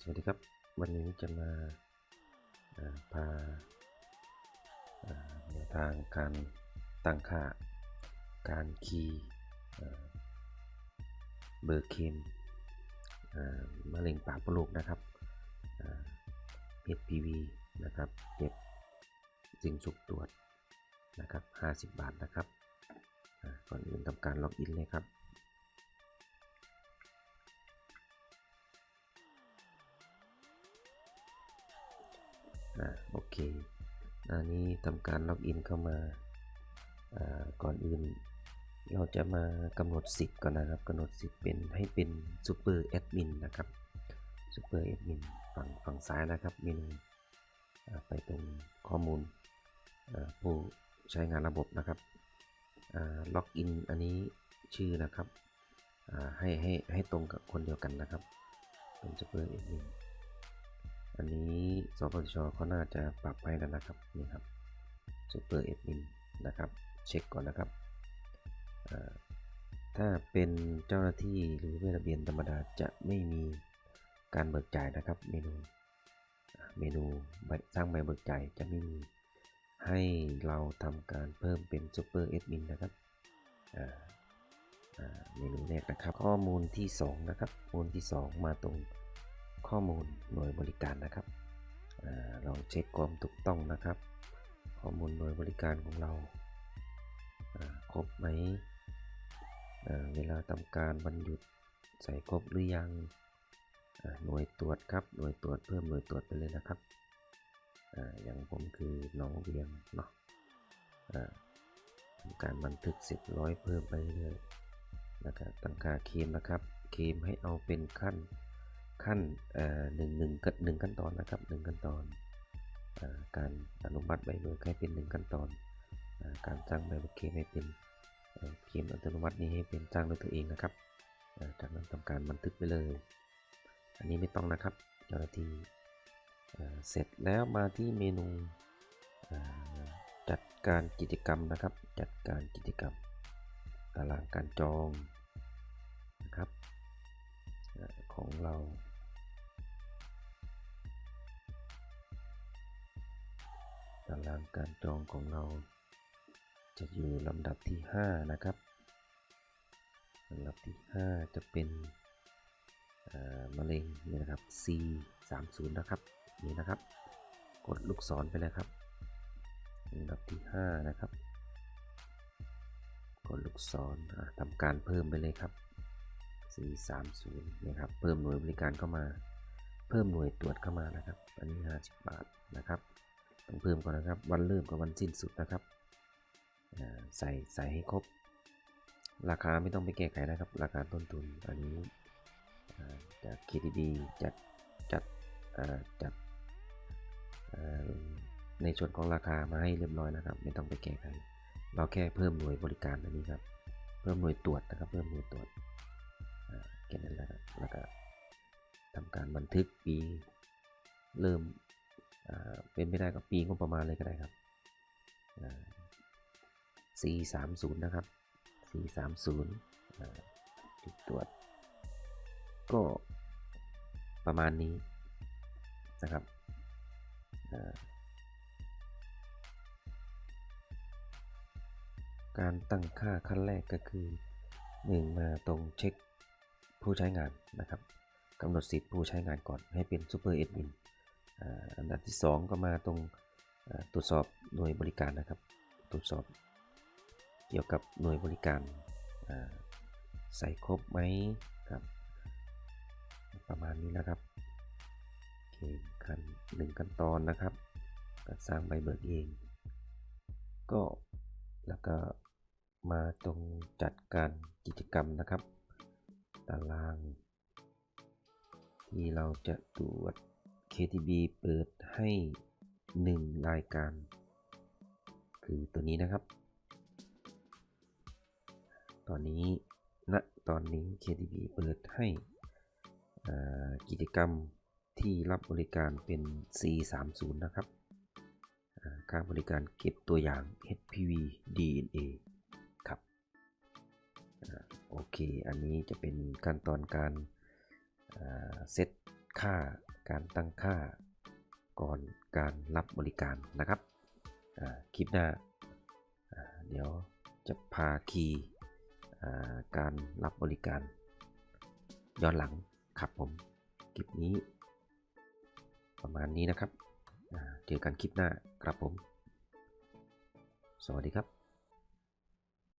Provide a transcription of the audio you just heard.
สวัสดีครับ วันนี้จะมาพาแนวทางการตั้งค่าการคีย์เบอร์เคนมะเร็งปากมดลูกนะครับเอ่อ HPV นะครับเก็บสิ่งสุกตรวจนะครับ 50 บาทนะครับก่อนอื่นทำการล็อกอินเลยครับ อ่าโอเคอันนี้ทำการล็อกอินเข้ามาอ่าก่อนอื่น เราจะมากำหนดสิทธิ์ก่อนนะครับกำหนดสิทธิ์เป็นให้เป็นซูเปอร์แอดมินนะครับซูเปอร์แอดมินฝั่งฝั่งซ้ายนะครับเมนูไปตรงข้อมูลผู้ใช้งานระบบนะครับล็อกอินอันนี้ชื่อนะครับให้ให้ให้ตรงกับคนเดียวกันนะครับเป็นซูเปอร์แอดมิน อันนี้สปชเขาน่าจะปรับให้แล้วนะครับนี่ครับซูเปอร์เอ็ดมินนะครับ เช็คก่อนนะครับ ถ้าเป็นเจ้าหน้าที่หรือเวรเบียนธรรมดาจะไม่มีการเบิกจ่ายนะครับ เมนูเมนูใบสร้างใบเบิกจ่ายจะไม่มีให้เราทำการเพิ่มเป็นซูเปอร์เอ็ดมินนะครับเมนูแรกนะครับ ข้อมูลที่ 2 นะครับ ข้อมูลที่ 2 มาตรง ข้อมูลหน่วยบริการนะครับอาเราเช็คความถูกต้องนะครับ ข้อมูลหน่วยบริการของเราครบไหมเวลาทำการวันหยุดใส่ครบหรือยังหน่วยตรวจครับหน่วยตรวจเพิ่มหน่วยตรวจไปเลยนะครับออย่างผมคือน้องเวียงเนาะทำการบันทึกสร็จร้อยเพิ่มไปเรื่อยนะครับตั้งค่าเคมนะครับเคมให้เอาเป็นขั้น ขั้นหนึ่งหนึ่งกหนึ่งขั้นตอนนะครับหนึ่งขั้นตอนอการอนุมัติใบเบิกให้เป็นหนึ่งขั้นตอนอการสร้างใบเบิกเคมให้เป็นเคมอัตโนมัตินี้ให้เป็นสร้างด้วยตัวเองนะครับจากนั้นทำการบันทึกไปเลย อันนี้ไม่ต้องนะครับเจ้าหน้าที่เสร็จแล้วมาที่เมนูจัดการกิจกรรมนะครับ จัดการกิจกรรมตารางการจองนะครับของเราารางการจองของเรา จะอยู่ลำดับที่ 5 นะครับลำดับที่ 5 จะเป็นมะเร็งนี่นะครับ C 3 0นะครับนี่นะครับ กดลูกศรไปเลยครับลำดับที่ 5 นะครับ กดลูกศรทำการเพิ่มไปเลยครับ430นะครับ เพิ่มหน่วยบริการเข้ามา เพิ่มหน่วยตรวจเข้ามานะครับ อันนี้ 50 บาทนะครับ ต้องเพิ่มก่อนนะครับ วันเริ่มกับวันสิ้นสุดนะครับใส่ใส่ให้ครบ ราคาไม่ต้องไปแก้ไขนะครับ ราคาต้นทุนอันนี้อ่าจาก KTB จัดจัดจัดในส่วนของราคามาให้เรียบร้อยนะครับ ไม่ต้องไปแก้ไขเราแค่เพิ่มหน่วยบริการอันนี้ครับ เพิ่มหน่วยตรวจนะครับ เพิ่มหน่วยตรวจแค่นั้นแหละครับแล้วก็ทำการบันทึกปี เริ่ม เป็นไม่ได้ก็ปีงบประมาณเลยก็ได้ครับ4 3 0 นะครับ 4 3 0จุดตรวจ ก็ประมาณนี้นะครับการตั้งค่าขั้นแรกก็คือ1มาตรงเช็คผู้ใช้งานนะครับกำหนดสิทธิ์ผู้ใช้งานก่อนให้เป็นซูเป อันดับที่ 2 ก็มาตรงตรวจสอบหน่วยบริการนะครับ ตรวจสอบเกี่ยวกับหน่วยบริการใส่ครบไหมครับ ประมาณนี้นะครับโอเคขั้นหนึ่งขั้นตอนนะครับก็สร้างใบเบิกเอง ก็แล้วก็มาตรงจัดการกิจกรรมนะครับ ตาราง ที่เราจะตรวจ KTB เปิดให้ 1 รายการ คือตัวนี้นะครับ ตอนนี้ณตอนนี้ KTB เปิดให้กิจกรรมที่รับบริการเป็น C30 นะครับอ่าค่าบริการเก็บตัวอย่าง HPV DNA ครับอโอเค อันนี้จะเป็นขั้นตอนการเซตค่า การตั้งค่าก่อนการรับบริการนะครับคลิปหน้า เดี๋ยวจะพาคีย์การรับบริการ ย้อนหลังครับผมคลิปนี้ ประมาณนี้นะครับเจอกันคลิปหน้าครับผม สวัสดีครับ